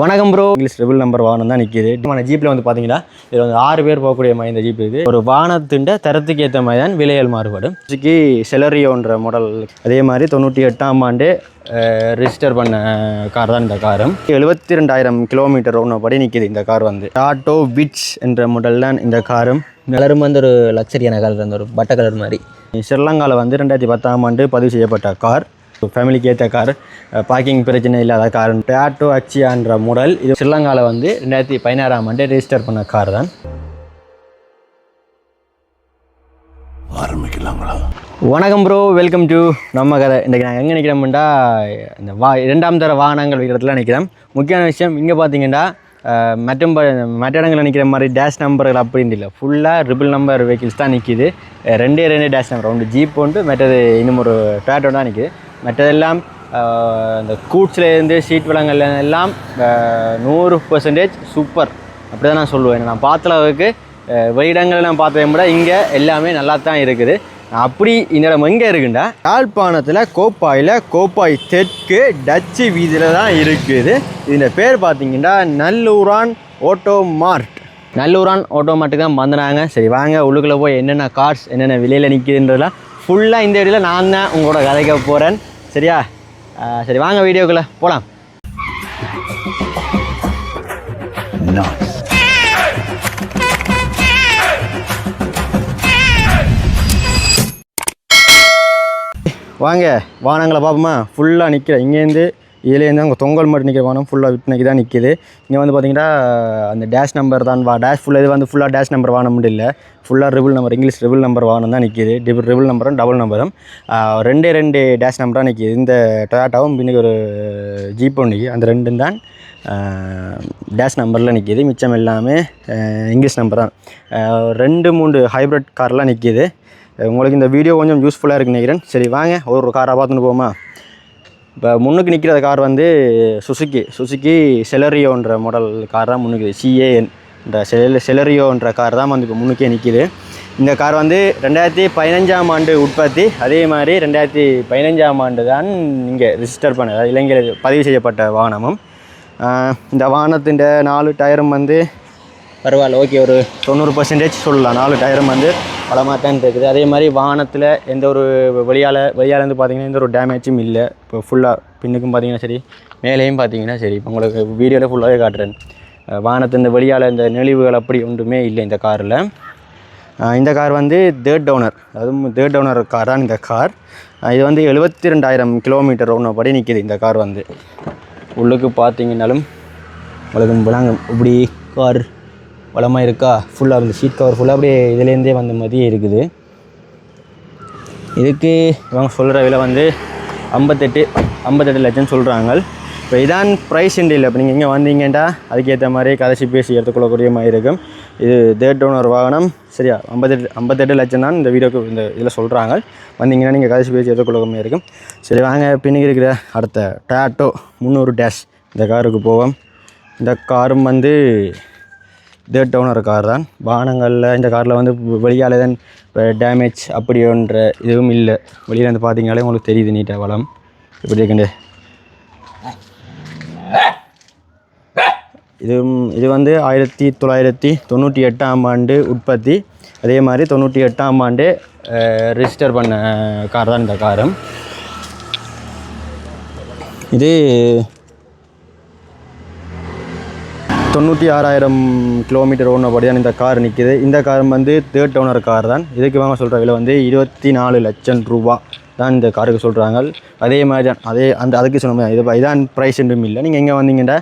வணக்கம் bro English rebel number வாகனம் தான் நிற்கிது நம்ம ஜீப்பில் வந்து பார்த்தீங்கன்னா இதில் வந்து ஆறு பேர் போகக்கூடிய மாதிரி இந்த ஜீப் இருக்குது ஒரு வாகனத்தின் தரத்துக்கு ஏற்ற மாதிரி தான் விலைகள் மாறுபடும். இதுக்கு செலரியோன்ற மாடல் அதே மாதிரி தொண்ணூற்றி எட்டாம் ஆண்டு ரிஜிஸ்டர் பண்ண கார் தான் இந்த காரும் எழுபத்தி ரெண்டாயிரம் கிலோமீட்டர் ஒன்றபடி நிற்கிது இந்த கார் வந்து. டாட்டோ விட்ச் என்ற மாடல் தான் இந்த காரும் கலரும் வந்து ஒரு லக்ஸரியான கலர் அந்த ஒரு பட்டை கலர் மாதிரி. ஸ்ரீலங்காவில் வந்து ரெண்டாயிரத்தி பத்தாம் ஆண்டு பதிவு செய்யப்பட்ட கார் ஃபேமிலிக்கு ஏற்ற கார் பார்க்கிங் பிரச்சனை இல்லாத கார் டேட்டோ அச்சியான்ற மாடல் இது ஸ்ரீலங்காவில் வந்து ரெண்டாயிரத்தி பதினாறாம் ஆண்டு ரெஜிஸ்டர் பண்ண கார் தான். ஆரம்பிக்கலாங்களா வணக்கம் ப்ரோ வெல்கம் டு நம்ம கதை. இன்றைக்கி நாங்கள் எங்கே நிற்கிறோம்டா இந்த வா இரண்டாம் தர வாகனங்கள் விற்கிறதுல நிற்கிறோம் முக்கியமான விஷயம் இங்கே பார்த்தீங்கன்னா அஹ், மற்றும் மற்ற இடங்களில் நிற்கிற மாதிரி டேஷ் நம்பர்கள் அப்படின்னு இல்லை. ஃபுல்லாக ட்ரிபிள் நம்பர் வெஹிக்கிள்ஸ் தான் நிற்கிது ரெண்டே ரெண்டு டேஷ் நம்பர் ஒன்று ஜீப் ஒன்று மற்றது இன்னும் ஒரு டேட்டோ தான் நிற்கிது மற்றதெல்லாம் இந்த கூட்ஸ்லேருந்து சீட் வளங்கள் எல்லாம் நூறு பர்சன்டேஜ் சூப்பர் அப்படி தான் நான் சொல்லுவேன். நான் பார்த்த அளவுக்கு வெளியிடங்களில் நான் பார்த்ததை விட இங்கே எல்லாமே நல்லா தான் இருக்குது. அப்படி இந்த இடம் எங்கே இருக்குண்டா? யாழ்ப்பாணத்தில் கோப்பாயில் கோப்பாய் தெற்கு டச்சு வீதியில் தான் இருக்குது. இதில் பேர் பார்த்தீங்கன்னா நல்லூரான் ஓட்டோ மார்ட் நல்லூரான் ஓட்டோமார்ட்டுக்கு தான் வந்துனாங்க. சரி வாங்க உள்ளுக்குள்ளே போய் என்னென்ன கார்ஸ் என்னென்ன விலையில் நிற்குதுன்றதுலாம் ஃபுல்லாக இந்த வீடியோவில் நான் தான் உங்களோட கதைக்க போகிறேன் சரியா? சரி வாங்க வீடியோக்குள்ளே போகலாம் Nice. வாங்க வானங்களை பார்ப்போமா? ஃபுல்லாக நிற்கிற இங்கேருந்து இதுலேருந்து அங்கே தொங்கல் மட்டும் நிற்கிற வானம் ஃபுல்லாக விட்டுனைக்கு தான் நிற்கிது இங்கே வந்து பார்த்தீங்கன்னா அந்த டேஷ் நம்பர் தான் வா டேஷ் ஃபுல்லாக இது வந்து ஃபுல்லாக டேஷ் நம்பர் வானம் இல்லை. ஃபுல்லாக triple number English triple number வானம் தான் நிற்கிது டிபிள் ரிபிள் நம்பரும் டபுள் நம்பரும் ரெண்டே ரெண்டு டேஷ் நம்பராக நிற்கிது இந்த டொயாட்டாவும் பின்னுக்கு ஒரு ஜீப் ஒன்றுக்கு நிற்கிது அந்த ரெண்டும் தான் டேஷ் நம்பரில் நிற்கிது மிச்சம் எல்லாமே இங்கிலீஷ் நம்பர் தான். ரெண்டு மூணு ஹைப்ரிட் கார்லாம் நிற்கிது உங்களுக்கு இந்த வீடியோ கொஞ்சம் யூஸ்ஃபுல்லாக இருக்குன்னு நினைக்கிறேன். சரி வாங்க. ஒரு காரை பார்த்துன்னு போமா இப்போ முன்னுக்கு நிற்கிற கார் வந்து சுசுக்கி சுசுக்கி செலரியோன்ற மாடல் கார் தான் முன்னுக்கு. சிஏஎன் இந்த செல செலரியோன்ற கார் தான் வந்து இப்போ முன்னுக்கே நிற்கிது இந்த கார் வந்து ரெண்டாயிரத்தி பதினஞ்சாம் ஆண்டு உற்பத்தி. அதே மாதிரி ரெண்டாயிரத்தி பதினஞ்சாம் ஆண்டு தான் இங்கே ரிஜிஸ்டர் பண்ண அதாவது இலங்கையில் பதிவு செய்யப்பட்ட வாகனமும். இந்த வாகனத்தின் நாலு டயரும் வந்து பரவாயில்ல ஓகே ஒரு தொண்ணூறு பர்சன்டேஜ் சொல்லலாம். நாலு டயரும் வந்து பலமாக தான் இருக்குது. அதே மாதிரி வாகனத்தில் எந்த ஒரு வெளியால் வெளியாலேருந்து பார்த்தீங்கன்னா எந்த ஒரு டேமேஜும் இல்லை. இப்போ ஃபுல்லாக பின்னுக்கும் பார்த்தீங்கன்னா சரி மேலேயும் பார்த்தீங்கன்னா சரி. இப்போ உங்களுக்கு வீடியோவில் ஃபுல்லாகவே காட்டுறேன். வானத்து இந்த வெளியால் இந்த நெளிவுகள் அப்படி ஒன்றுமே இல்லை இந்த காரில். இந்த கார் வந்து தேர்ட் டவுனர் அதுவும் தேர்ட் டவுனர் கார் தான் இந்த கார். இது வந்து எழுபத்தி ரெண்டாயிரம் கிலோமீட்டர் ஒன்று படி நிற்கிது இந்த கார் வந்து. உள்ளுக்கு பார்த்தீங்கன்னாலும் உங்களுக்கு விளாங்க இப்படி கார் வளமாக இருக்கா? ஃபுல்லாக இந்த சீட் கவர் ஃபுல்லாக அப்படியே இதுலேருந்தே வந்த மாதிரியே இருக்குது. இதுக்கு இவங்க சொல்கிற விலை வந்து ஐம்பத்தெட்டு ஐம்பத்தெட்டு லட்சம் சொல்கிறாங்க இப்போ இதான் ப்ரைஸ் இல்லை இப்போ நீங்கள் இங்கே வந்தீங்கன்னா அதுக்கேற்ற மாதிரி கதைச்சி பேசி எடுத்துக்கொள்ளக்கூடிய மாதிரி இருக்கும். இது தேர்ட் ஓனர் வாகனம். சரியா? ஐம்பத்தெட்டு ஐம்பத்தெட்டு லட்சம் தான் இந்த வீடியோக்கு இந்த இதில் சொல்கிறாங்க வந்தீங்கன்னா நீங்கள் கதைச்சி பேசி எடுத்துக்கொள்ள மாதிரி இருக்கும். சரி வாங்க பின்னுக்கு இருக்கிற அடுத்த டேட்டோ முந்நூறு டேஷ் இந்த காருக்கு போவோம். இந்த காரும் வந்து தேர்ட் டவுனர் கார் தான். வாகனங்களில் இந்த காரில் வந்து வெளியால் தான் இப்போ டேமேஜ் அப்படின்ற இதுவும் இல்லை. வெளியில் வந்து பார்த்தீங்கனாலே உங்களுக்கு தெரியுது நீட்டாக வளம். இப்படி இருக்குண்டு. இது இது வந்து ஆயிரத்தி தொள்ளாயிரத்தி தொண்ணூற்றி எட்டாம் ஆண்டு உற்பத்தி. அதே மாதிரி தொண்ணூற்றி எட்டாம் ஆண்டு ரிஜிஸ்டர் பண்ண கார் தான் இந்த காரம் இது தொண்ணூற்றி ஆறாயிரம் கிலோமீட்டர் ஓடினபடியான இந்த கார் நிற்கிது இந்த கார் வந்து தேர்ட் ஓனர் கார் தான். இதுக்கு வாங்க சொல்கிற விலை வந்து இருபத்தி நாலு லட்சம் ரூபா தான் இந்த காருக்கு சொல்கிறாங்க அதே மாதிரி தான் அதே அந்த அதுக்கு சொன்ன இது இதான் ப்ரைஸ் என்றும் இல்லை. நீங்கள் எங்கே வந்தீங்கன்னா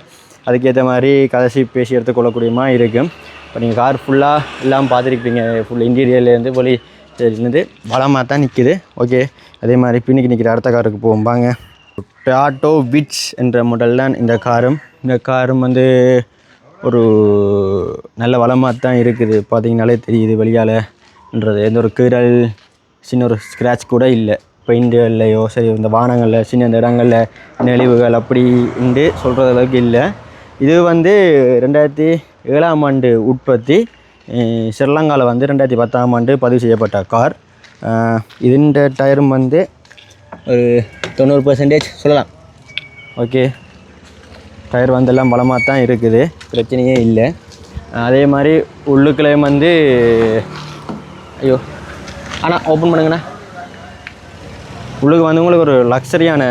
அதுக்கேற்ற மாதிரி கடைசி பேசி எடுத்துக்கொள்ளக்கூடியமா இருக்கும். இப்போ நீங்கள் கார் ஃபுல்லாக எல்லாம் பார்த்துருப்பீங்க. ஃபுல் இன்டீரியர்லேருந்து வெளி இருந்து வளமாக தான் நிற்கிது ஓகே அதே மாதிரி பின்னிக்கு நிற்கிற அடுத்த காருக்கு போவோம். டாட்டோ விட்ஸ் என்ற மாடல் தான் இந்த காரும் இந்த காரும் வந்து ஒரு நல்ல வளமாக தான் இருக்குது. பார்த்தீங்கனாலே தெரியுது வெளியால்ன்றது. எந்த ஒரு கீறல் சின்ன ஒரு ஸ்க்ராட்ச் கூட இல்லை. பெயிண்டுகள்லையோ சரி இந்த வானங்களில் சின்ன இந்த இடங்களில் நெளிவுகள் அப்படி உண்டு சொல்கிற அளவுக்கு இல்லை. இது வந்து ரெண்டாயிரத்தி ஏழாம் ஆண்டு உற்பத்தி. ஸ்ரீலங்காவில் வந்து ரெண்டாயிரத்தி பத்தாம் ஆண்டு பதிவு செய்யப்பட்ட கார். இதுன்ற டயரும் வந்து ஒரு தொண்ணூறு பர்சன்டேஜ் சொல்லலாம். ஓகே. டயர் வந்து எல்லாம் பலமாக தான் இருக்குது. பிரச்சனையே இல்லை. அதே மாதிரி உள்ளுக்குள்ளேயும் வந்து ஐயோ அண்ணா ஓப்பன் பண்ணுங்கண்ணா. உள்ளுக்கு வந்து உங்களுக்கு ஒரு லக்ஸரியான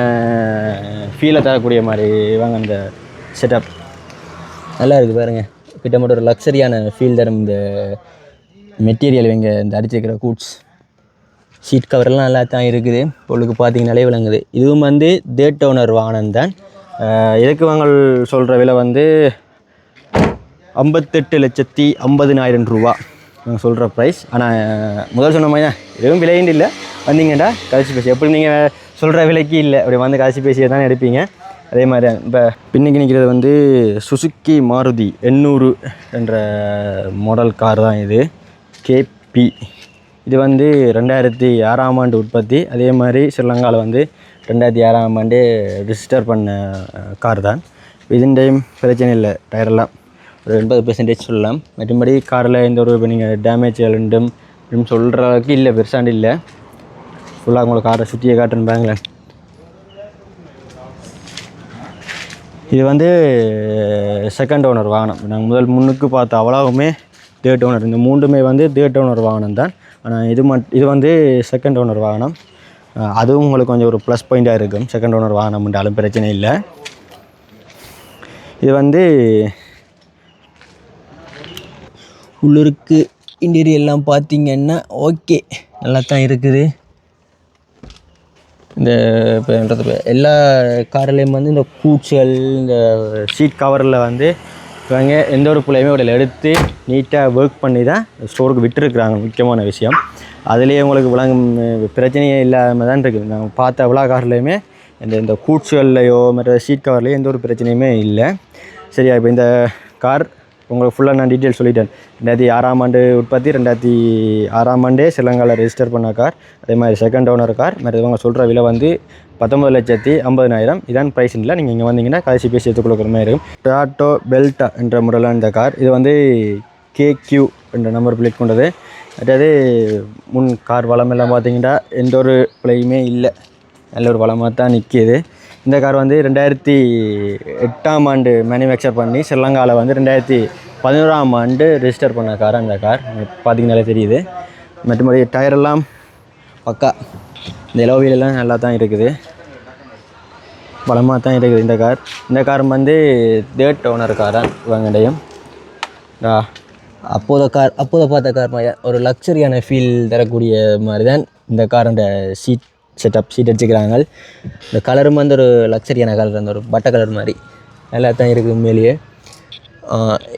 ஃபீலை தரக்கூடிய மாதிரி வாங்க அந்த செட்டப் நல்லா இருக்குது பாருங்கள் கிட்டமட்ட ஒரு லக்ஸரியான ஃபீல் தரும் இந்த மெட்டீரியல் இவங்க இந்த அடிச்சிருக்கிற கூட்ஸ். சீட் கவர்லாம் நல்லா தான் இருக்குது. பொருளுக்கு பார்த்தீங்கன்னாலே விளங்குது. இதுவும் வந்து தேட் ஓனர் வாகனம் தான். அஹ் சொல்கிற விலை வந்து ஐம்பத்தெட்டு லட்சத்தி ஐம்பதினாயிரம் ரூபா. நாங்கள் சொல்கிற ப்ரைஸ் ஆனால் முதல் சொன்ன மாதிரி தான் எதுவும் விலைன்னு இல்லை. வந்தீங்கடா கதைச்சி பேசி. எப்படி நீங்கள் சொல்கிற விலைக்கு இல்லை. அப்படி வந்து கதைச்சி பேசியே தான் எடுப்பீங்க. அதே மாதிரி இப்போ பின்னுக்கு நிற்கிறது வந்து சுசுக்கி மாருதி எண்ணூறு என்ற மாடல் கார் தான் இது. கேபி இது வந்து ரெண்டாயிரத்தி ஆறாம் ஆண்டு உற்பத்தி. அதே மாதிரி ஸ்ரீலங்காவில் வந்து ரெண்டாயிரத்தி ஆறாம் ஆண்டு ரிஜிஸ்டர் பண்ண கார் தான். இதுண்டையும் பிரச்சனை இல்லை டயரெல்லாம் ஒரு எண்பது பெர்சன்டேஜ் சொல்லலாம். மற்றபடி காரில் எந்த ஒரு இப்போ நீங்கள் டேமேஜ் ரெண்டும் அப்படின்னு சொல்கிற அளவுக்கு இல்லை பெருசாண்டு இல்லை. ஃபுல்லாக உங்களை காரை சுற்றியே காட்டுன்னு பாருங்களேன். இது வந்து செகண்ட் ஓனர் வாகனம். நாங்கள் முதல் முன்னுக்கு பார்த்த அவ்வளவுமே தேர்ட் ஓனர் இந்த மூன்றுமே வந்து தேர்ட் ஓனர் வாகனம் தான். ஆனால் இது மட் இது வந்து செகண்ட் ஓனர் வாகனம். அதுவும் உங்களுக்கு கொஞ்சம் ஒரு ப்ளஸ் பாயிண்ட்டாக இருக்கும். செகண்ட் ஓனர் வாகனம்ன்றாலும் பிரச்சனை இல்லை. இது வந்து உள்ளூருக்கு இன்டீரியர் எல்லாம் பார்த்தீங்கன்னா ஓகே நல்லா தான் இருக்குது. இந்த இப்போ எல்லா கார்லேயும் வந்து இந்த கூச்சல் இந்த சீட் கவரில் வந்து இவங்க எந்த ஒரு பிள்ளையுமே உடல் எடுத்து நீட்டாக ஒர்க் பண்ணி தான் ஸ்டோருக்கு விட்டுருக்குறாங்க. முக்கியமான விஷயம். அதுலேயே உங்களுக்கு விளங்கும் பிரச்சனையே இல்லாமல் தான் இருக்குது நாங்கள் பார்த்த எவ்வளோ கார்லேயுமே இந்த இந்த கூட்சுகள்லையோ மற்ற சீட் கவர்லேயோ எந்த ஒரு பிரச்சனையுமே இல்லை. சரியா இப்போ இந்த கார் உங்களுக்கு ஃபுல்லாக நான் டீட்டெயில் சொல்லிட்டேன். ரெண்டாயிரத்தி ஆறாம் ஆண்டு உற்பத்தி ரெண்டாயிரத்தி ஆறாம் ஆண்டே ஸ்ரீலங்காவில் ரெஜிஸ்டர் பண்ண கார் அதே மாதிரி செகண்ட் ஓனர் கார் மற்ற இவங்க சொல்கிற விலை வந்து பத்தொம்பது லட்சத்தி ஐம்பதினாயிரம். இதான் ப்ரைஸ் இல்லை நீங்கள் இங்கே வந்தீங்கன்னா கடைசி பேசி எடுத்து கொடுக்குற மாதிரி இருக்கும். டாட்டோ பெல்டா என்ற முறையில் இந்த கார். இது வந்து கேக்யூ என்ற நம்பர் பிளேட் கொண்டது. அதாவது முன் கார் வளமெல்லாம் பார்த்தீங்கன்னா எந்த ஒரு பிள்ளையுமே இல்லை. நல்ல ஒரு வளமாக தான் நிற்கிது இந்த கார் வந்து ரெண்டாயிரத்தி எட்டாம் ஆண்டு மேனுஃபேக்சர் பண்ணி ஸ்ரீலங்காவில் வந்து ரெண்டாயிரத்தி பதினோராம் ஆண்டு ரெஜிஸ்டர் பண்ண கார் அந்த கார். பார்த்தீங்கனாலே தெரியுது. மற்றபடி டயரெல்லாம் பக்கா. இந்த எலோவிலெல்லாம் நல்லா தான் இருக்குது. பலமாக தான் இருக்குது. இந்த கார். இந்த கார் வந்து தேர்ட் ஓனர் கார் தான் இவங்கடையும். அப்போத கார் அப்போத பார்த்த கார் மாதிரி ஒரு லக்ஸரியான ஃபீல் தரக்கூடிய மாதிரி தான் இந்த காரோட சீட் செட்டப் சீட் அடிச்சுக்கிறாங்க. இந்த கலரும் வந்து ஒரு லக்ஸரியான கலர் அந்த ஒரு பட்டை கலர் மாதிரி. நல்லா தான் இருக்குது உண்மையிலேயே.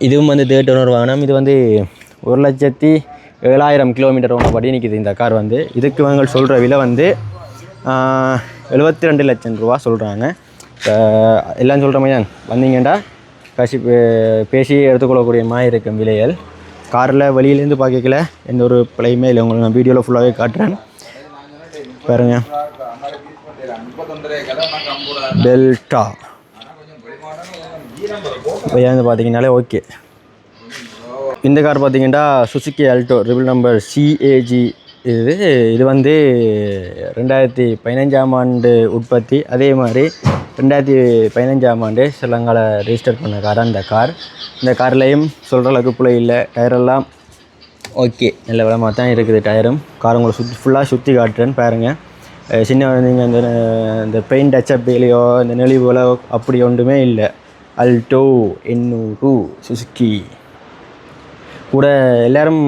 இதுவும் வந்து தேர்ட் ஓனர் வாங்கினோம் இது வந்து ஒரு லட்சத்தி ஏழாயிரம் கிலோமீட்டர் ஓனர் படி நிற்கிது இந்த கார் வந்து. இதுக்கு இவங்க சொல்கிற விலை வந்து எழுபத்தி ரெண்டு லட்சம் ரூபா சொல்கிறாங்க எல்லாம் சொல்கிற மாதிரி தான். வந்தீங்கண்டா கசி பேசி எடுத்துக்கொள்ளக்கூடிய மாதிரி இருக்கும் விலைகள். காரில் வெளியிலேருந்து பார்க்கல. எந்த ஒரு பிழையுமே இல்லை. உங்களுக்கு நான் வீடியோவில் ஃபுல்லாகவே காட்டுறேன். பாருங்க. டெல்டா. வந்து பார்த்தீங்கன்னாலே ஓகே. இந்த கார் பார்த்தீங்கன்னா Suzuki Alto triple number CAG இது இது வந்து ரெண்டாயிரத்தி பதினஞ்சாம் ஆண்டு உற்பத்தி. அதே மாதிரி ரெண்டாயிரத்தி பதினஞ்சாம் ஆண்டு ஸ்ரீலங்காவில் ரெஜிஸ்டர் பண்ண கார் அந்த கார் இந்த கார்லேயும் சொல்கிற அளவுக்கு பிள்ளை இல்லை. டயரெல்லாம் ஓகே நல்ல விளமாக தான் இருக்குது டயரும் கார் உங்களை சுற்றி ஃபுல்லாக சுற்றி காட்டுறேன்னு பாருங்கள் சின்ன குழந்தைங்க அந்த இந்த பெயிண்ட் டச்சப்பிலையோ இந்த நெளிவுகளோ அப்படி ஒன்றுமே இல்லை. அல்டோ எண்ணூறு சுசுக்கி கூட எல்லாரும்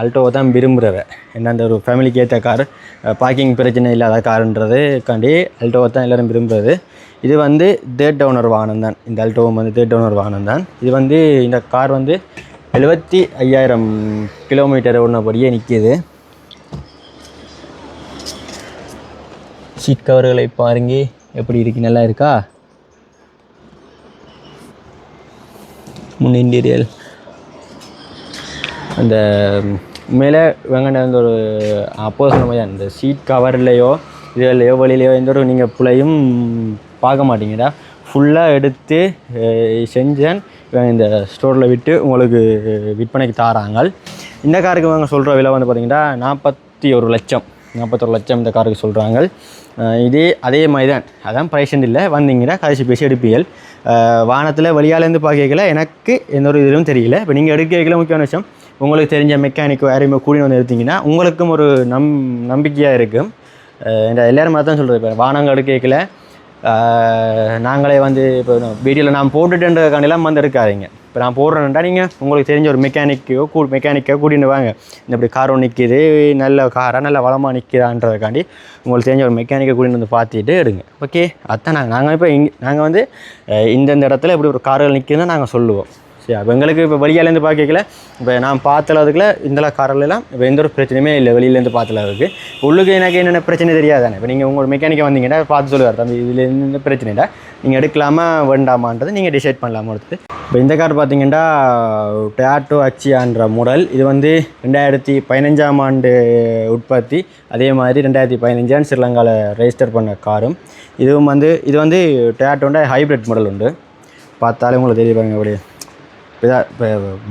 அல்டோவை தான் விரும்புகிறவ என்ன அந்த ஒரு ஃபேமிலிக்கு ஏற்ற கார் பார்க்கிங் பிரச்சனை இல்லாத காருன்றது காண்டி அல்டோவை தான் எல்லோரும் விரும்புகிறது இது வந்து தேர்ட் டவுனர் வாகனம் தான். இந்த அல்டோவும் வந்து தேர்ட் டவுனர் வாகனம் தான். இது வந்து இந்த கார் வந்து எழுபத்தி ஐயாயிரம் கிலோமீட்டர் ஒன்றபடியே நிற்கிது சீட் கவர்களை பாருங்க. எப்படி இருக்கு? நல்லா இருக்கா? முன் இன்டீரியல் அந்த மேலே வெங்கண்ட அந்த ஒரு அப்போ சொன்ன மாதிரி அந்த சீட் கவர்லையோ இதுலையோ வழியிலையோ எந்த ஒரு நீங்கள் புள்ளையும் பார்க்க மாட்டீங்கடா. ஃபுல்லாக எடுத்து செஞ்சேன். இவங்க இந்த ஸ்டோரில் விட்டு உங்களுக்கு விற்பனைக்கு தாராங்க இந்த காருக்கு இவங்க சொல்கிற விலை வந்து பார்த்தீங்கன்னா நாற்பத்தி ஒரு லட்சம். நாற்பத்தொரு லட்சம் இந்த காருக்கு சொல்கிறாங்க இதே அதே மாதிரி தான் அதான் ப்ரைஸ் இல்லை. வந்தீங்கன்னா கடைசி பேசி எடுப்பீர்கள். வானத்தில் வெளியாலேருந்து பார்க்கல எனக்கு எந்த ஒரு இதுவும் தெரியல. இப்போ நீங்கள் எடுக்கல முக்கியமான விஷயம். உங்களுக்கு தெரிஞ்ச மெக்கானிக் யாரையுமே கூடி வந்து எடுத்தீங்கன்னா உங்களுக்கும் ஒரு நம் நம்பிக்கையாக இருக்கும் இந்த எல்லாரும் தான் சொல்கிறது இப்போ வானங்கள் கேட்கல நாங்களே வந்து இப்போ வீடியோவில் நான் போட்டுட்டுன்றதுக்காண்டிலாம் வந்து இருக்காதீங்க இப்போ நான் போடுறேன்டா நீங்கள் உங்களுக்கு தெரிஞ்ச ஒரு மெக்கானிக்கோ கூ மெக்கானிக்கோ கூட்டின்னு வாங்க. இந்த இப்படி காரோ நிற்கிது நல்ல காராக நல்ல வளமாக நிற்கிறான்றதுக்காண்டி உங்களுக்கு தெரிஞ்ச ஒரு மெக்கானிக்கை கூட்டின்னு வந்து பார்த்துட்டு எடுங்க. ஓகே அதான் நாங்கள் நாங்கள் இப்போ இங்கே நாங்கள் வந்து இந்தந்த இடத்துல இப்படி ஒரு கார்கள் நிற்கிதுன்னு நாங்கள் சொல்லுவோம். சரியா இப்போ எங்களுக்கு இப்போ வெளியாலேருந்து பார்க்கல இப்போ நான் பார்த்தளவுக்குல இந்த காரெல்லாம் இப்போ எந்த ஒரு பிரச்சனையுமே இல்லை வெளியிலேருந்து பார்த்தளவுக்கு உள்ளுக்கு எனக்கு என்னென்ன பிரச்சனை தெரியாதானே இப்போ நீங்கள் உங்களோட மெக்கானிக்கை வந்தீங்கன்னா பார்த்து சொல்லுவார் தம்பி இதில் எந்த பிரச்சனை இல்லை. நீங்கள் எடுக்கலாமா வேண்டாமான்றது நீங்கள் டிசைட் பண்ணலாமா எடுத்து இப்போ இந்த கார் பார்த்தீங்கன்னா டேட்டோ அச்சியான்ற மாடல் இது வந்து ரெண்டாயிரத்தி பதினஞ்சாம் ஆண்டு உற்பத்தி. அதே மாதிரி ரெண்டாயிரத்தி பதினஞ்சாம் ஸ்ரீலங்காவில் ரெஜிஸ்டர் பண்ண காரும். இதுவும் வந்து இது வந்து டேட்டோண்ட ஹைப்ரிட் மாடல் உண்டு. பார்த்தாலே உங்களுக்கு தெரிய பாருங்க அப்படியே.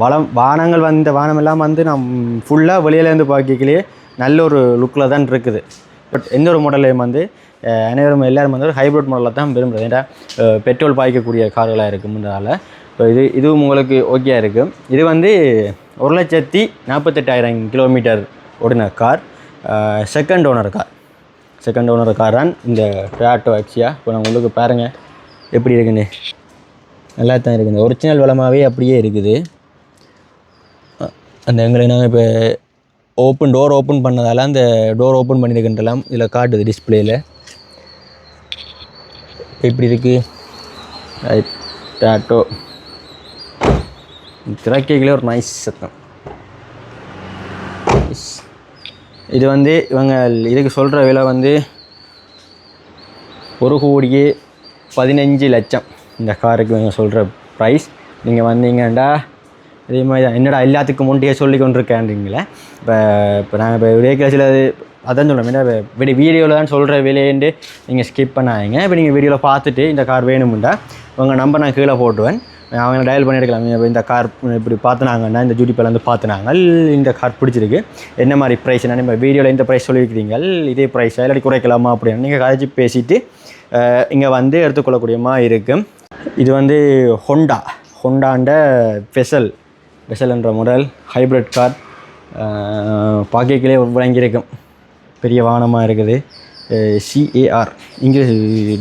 வளம் வானங்கள் வந்த வானமெல்லாம் வந்து நம் ஃபுல்லாக வெளியிலேருந்து பார்க்கலையே நல்ல ஒரு லுக்கில் தான் இருக்குது. பட் எந்த ஒரு மாடலையும் வந்து அனைவரும் எல்லோரும் வந்து ஒரு ஹைப்ரிட் மாடலில் தான் விரும்புகிறது ஏன்னா பெட்ரோல் பாய்க்கக்கூடிய கார்களாக இருக்கும்ன்றதால. இப்போ இது இதுவும் உங்களுக்கு ஓகேயா இருக்கும் இது வந்து ஒரு லட்சத்தி நாற்பத்தெட்டாயிரம் கிலோமீட்டர் ஓடின car. Second owner car second owner car தான் இந்த டொயாட்டோ ஆக்சியா இப்போ நான் உங்களுக்கு பாருங்கள் எப்படி இருக்குன்னு. நல்லா தான் இருக்குது. இந்த ஒரிஜினல் வளமாகவே அப்படியே இருக்குது. அந்த எங்களுக்கு நாங்கள் இப்போ ஓப்பன் டோர் ஓப்பன் பண்ணதால் அந்த டோர் ஓப்பன் பண்ணியிருக்கின்றலாம் இதில் காட்டுது டிஸ்பிளேயில் எப்படி இருக்குது டாட்டோ திறக்கைகளே ஒரு நைஸ் சத்தம். இது வந்து இவங்க இதுக்கு சொல்கிற விலை வந்து ஒரு கோடியே பதினஞ்சு லட்சம். இந்த காருக்கு நீங்கள் சொல்கிற ப்ரைஸ் நீங்கள் வந்தீங்கடா அதே மாதிரி தான். என்னடா எல்லாத்துக்கும் முன்டையே சொல்லி கொண்டிருக்கேன்றீங்களே? இப்போ இப்போ நாங்கள் இப்போ விடிய சில அதான் சொல்கிறோம் என்ன விடி வீடியோவில் தான் சொல்கிற விலையேண்டு நீங்கள் ஸ்கிப் பண்ணாதீங்க. இப்போ நீங்கள் வீடியோவில் பார்த்துட்டு இந்த கார் வேணுமுண்டா உங்கள் நம்பர் நான் கீழே போட்டுவேன் அவங்க டயல் பண்ணி எடுக்கலாம் இந்த கார் இப்படி பார்த்துனாங்கன்னா இந்த ஜூடிப்பில் வந்து பார்த்துனாங்க இந்த கார் பிடிச்சிருக்கு. என்ன மாதிரி ப்ரைஸ் என்ன இப்போ வீடியோவில் இந்த ப்ரைஸ் சொல்லியிருக்கிறீங்க? இதே ப்ரைஸ் இல்லாட்டி குறைக்கலாமா அப்படின்னு நீங்கள் கதைச்சி பேசிவிட்டு இங்கே வந்து எடுத்துக்கொள்ளக்கூடியமாக இருக்குது இது வந்து ஹொண்டா ஹொண்டாண்ட பெசல் பெசல்ன்ற முதல் ஹைப்ரிட் கார் பாக்கெட்லேயே வழங்கியிருக்கும் பெரிய வாகனமாக இருக்குது. சிஏஆர் இங்கிலீஷ்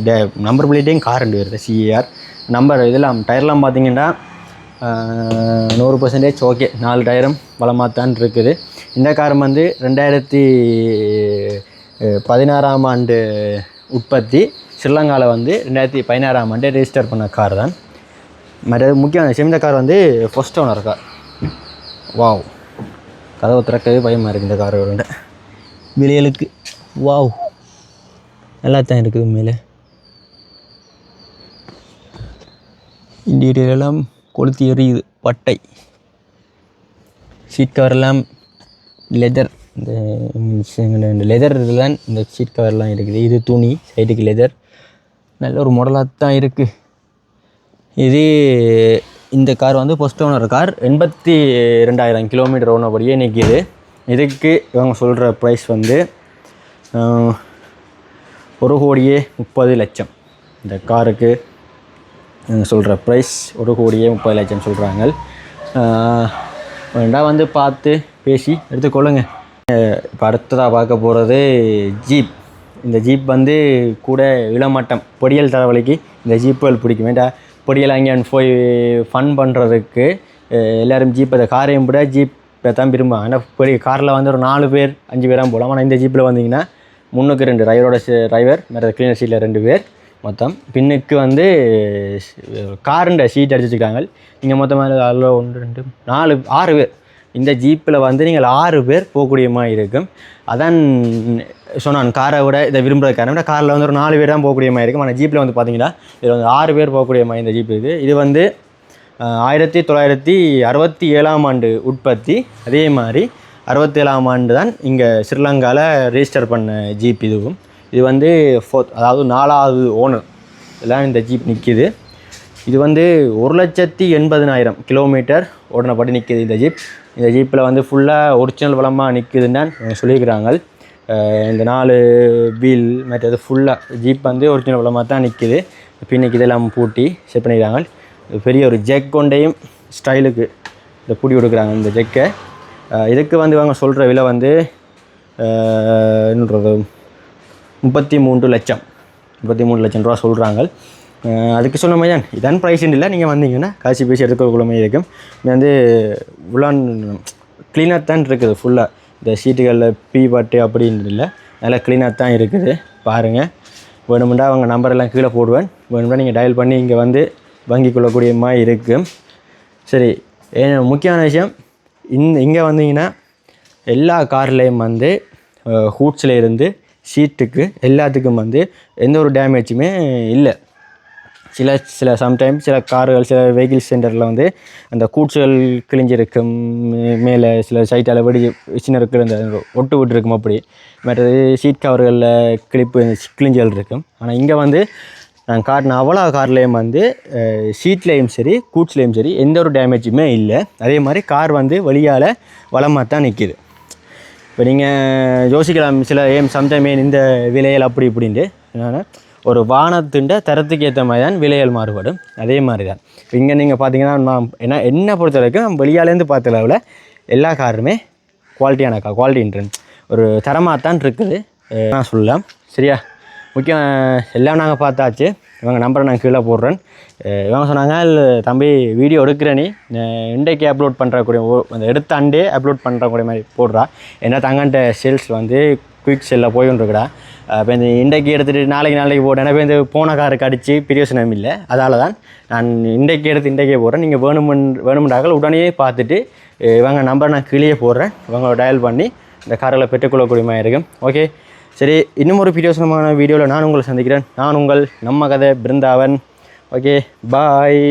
டே நம்பர் பிளேட்டையும் கார் ரெண்டு வருது சிஏஆர் நம்பர் இதெல்லாம் டயர்லாம் பார்த்தீங்கன்னா நூறு பர்சன்டேஜ் ஓகே நாலு டயரும் பலமாக தான் இருக்குது. இந்த கார் வந்து ரெண்டாயிரத்தி பதினாறாம் ஆண்டு உற்பத்தி. ஸ்ரீலங்காவில் வந்து ரெண்டாயிரத்தி பதினாறாம் ஆண்டு ரெஜிஸ்டர் பண்ண கார் தான். மற்ற முக்கியமான விஷயம் இந்த கார் வந்து ஃபஸ்ட் ஓனர் கார் வாவ் கதவை திறக்கவே பயமாக இருக்குது இந்த காரோட விலையலுக்கு வாவ் நல்லா தான் இருக்குது உண்மையில். இன்டீரியர் எல்லாம் கொளுத்தி எறியுது பட்டை. சீட் கவர்லாம் லெதர் இந்த இந்த லெதர் தான் இந்த சீட் கவர்லாம் இருக்குது. இது துணி சைடுக்கு லெதர் நல்ல ஒரு மாடலாக தான் இருக்குது இது இந்த கார் வந்து ஃபஸ்ட் ஓனர் கார் எண்பத்தி ரெண்டாயிரம் கிலோமீட்டர் ஓனபடியே நிற்கிது இதுக்கு இவங்க சொல்கிற ப்ரைஸ் வந்து ஒரு கோடியே முப்பது லட்சம். இந்த காருக்கு சொல்கிற ப்ரைஸ் ஒரு கோடியே முப்பது லட்சம் சொல்கிறாங்க ரெண்டா வந்து பார்த்து பேசி எடுத்துக்கொள்ளுங்க. இப்போ அடுத்ததாக பார்க்க போகிறது ஜீப் இந்த ஜீப் வந்து கூட இளமட்டம் பொடியல் தலைவலிக்கு இந்த ஜீப்புகள் பிடிக்கும். வேண்டா பொடியல் அங்கே போய் ஃபன் பண்ணுறதுக்கு எல்லோரும் ஜீப் அந்த காரையும் விட ஜீப்பை தான் விரும்புவாங்க. ஆனால் பெரிய காரில் வந்து ஒரு நாலு பேர் அஞ்சு பேராக போகலாம். ஆனால் இந்த ஜீப்பில் வந்தீங்கன்னா முன்னுக்கு ரெண்டு டிரைவரோட டிரைவர் மற்ற கிளீனர் சீட்டில் ரெண்டு பேர் மொத்தம். பின்னுக்கு வந்து காருண்ட சீட் அடிச்சு வச்சுருக்காங்க நீங்கள் மொத்தமாக அதில் ஒன்று ரெண்டு நாலு ஆறு பேர். இந்த ஜீப்பில் வந்து நீங்கள் ஆறு பேர் போகக்கூடிய மாதிரி இருக்கும். அதான் சொன்னான் காரை விட இதை விரும்புகிற காரை விட காரில் வந்து ஒரு நாலு பேர் தான் போகக்கூடிய மாதிரி இருக்கும். ஆனால் ஜீப்பில் வந்து பார்த்தீங்கன்னா இதில் வந்து ஆறு பேர் போகக்கூடிய மாதிரி இந்த ஜீப் இருக்குது இது வந்து ஆயிரத்தி தொள்ளாயிரத்தி அறுபத்தி ஏழாம் ஆண்டு உற்பத்தி. அதே மாதிரி அறுபத்தேழாம் ஆண்டு தான் இங்கே ஸ்ரீலங்காவில் ரெஜிஸ்டர் பண்ண ஜீப் இதுவும். இது வந்து ஃபோர்த் அதாவது நாலாவது ஓனர் இதெல்லாம் இந்த ஜீப் நிற்கிது இது வந்து ஒரு லட்சத்தி எண்பதினாயிரம் கிலோமீட்டர் ஓடினபடி நிற்கிது இந்த ஜீப். இந்த ஜீப்பில் வந்து ஃபுல்லாக ஒரிஜினல் வளமாக நிற்குதுன்னு சொல்லியிருக்கிறாங்க. இந்த நாலு வீல் மற்றது ஃபுல்லாக ஜீப் வந்து ஒரிஜினல் வளமாக தான் நிற்கிது. பின்னுக்கு இதெல்லாம் பூட்டி செட் பண்ணிக்கிறாங்க. பெரிய ஒரு ஜெக் கொண்டையும் ஸ்டைலுக்கு இந்த பூட்டி கொடுக்குறாங்க இந்த ஜெக்கை. இதுக்கு வந்து இவங்க சொல்கிற விலை வந்து என்னன்றது என்ன முப்பத்தி மூன்று லட்சம். முப்பத்தி மூணு லட்சம் ரூபா சொல்கிறாங்க. அதுக்கு சொன்ன மாதிரி தான் இதான் ப்ரைஸ் இல்லை. நீங்கள் வந்தீங்கன்னா காட்சி பேசி எடுத்துக்கொள்ள மாதிரி இருக்கும். இது வந்து உலான் க்ளீனாக தான் இருக்குது ஃபுல்லாக இந்த சீட்டுகளில் பீ பட்டு அப்படின்றது இல்லை. நல்லா க்ளீனாக தான் இருக்குது. பாருங்கள் வேணுமெண்டா அவங்க நம்பர் எல்லாம் கீழே போடுவேன். வேணுமெண்டா நீங்கள் டயல் பண்ணி இங்கே வந்து வாங்கி கொள்ளக்கூடிய மாதிரி இருக்குது சரி ஏன் முக்கியமான விஷயம் இந் இங்கே வந்தீங்கன்னா எல்லா கார்லேயும் வந்து ஹூட்ஸில் இருந்து சீட்டுக்கு எல்லாத்துக்கும் வந்து எந்த ஒரு டேமேஜுமே இல்லை. சில சில சம்டைம் சில கார்கள் சில வெஹிக்கிள் சென்டரில் வந்து அந்த கூட்சுகள் கிழிஞ்சிருக்கும் மேலே சில சைட்டால் வெடி சின்ன இருக்கிற அந்த ஒட்டு விட்டுருக்கும் அப்படி. மற்றது சீட் கவர்களில் கிழிப்பு கிழிஞ்சல் இருக்கும். ஆனால் இங்கே வந்து நான் காட்டின அவ்வளோ கார்லேயும் வந்து சீட்லேயும் சரி கூட்ஸ்லேயும் சரி எந்த ஒரு டேமேஜுமே இல்லை. அதே மாதிரி கார் வந்து வழியால் வளமாக தான் நிற்கிது இப்போ நீங்கள் யோசிக்கலாம் சில ஏம் சம்டைம் ஏன் இந்த விலைகள் அப்படி இப்படின்ட்டு. என்னன்னா ஒரு வானத்துண்ட தரத்துக்கு ஏற்ற மாதிரி தான் விலைகள் மாறுபடும். அதே மாதிரி தான் இங்கே நீங்கள் பார்த்தீங்கன்னா நான் என்ன என்ன பொறுத்த வரைக்கும் நம்ம வெளியாலேருந்து பார்த்த அளவில் எல்லா காருமே குவாலிட்டியான கார் குவாலிட்டின்ற ஒரு தரமாக தான் இருக்குது நான் சொல்லலாம்? சரியா? முக்கியம் எல்லாம் நாங்கள் பார்த்தாச்சு. இவங்க நம்பரை நான் கீழே போடுறேன். இவங்க சொன்னாங்க இல்லை தம்பி வீடியோ எடுக்கிற நீ. இன்றைக்கு அப்லோட் பண்ணுறக்கூடிய அந்த எடுத்த அண்டே அப்லோட் பண்ணுறக்கூடிய மாதிரி போடுறா. ஏன்னா தங்கன்ட்ட சேல்ஸ் வந்து குயிக் செல்லில் போயின்னுருக்குடா இப்போ இந்த இன்றைக்கு எடுத்துகிட்டு நாளைக்கு நாளைக்கு போட்டேன் இப்போ இந்த போன காருக்கு அடித்து பிரியோசனம் இல்லை. அதால தான் நான் இன்றைக்கு எடுத்து இன்றைக்கே போடுறேன். நீங்கள் வேணுமன் வேணுமென்றார்கள் உடனே பார்த்துட்டு இவங்க நம்பர் நான் கீழே போடுறேன். இவங்க டயல் பண்ணி இந்த காரில் பெற்றுக்கொள்ளக்கூடிய இருக்கும். ஓகே சரி இன்னும் ஒரு பிரியோசனமான வீடியோவில் நான் உங்களை சந்திக்கிறேன். நான் உங்கள் நம்ம கதை பிருந்தாவன். Okay bye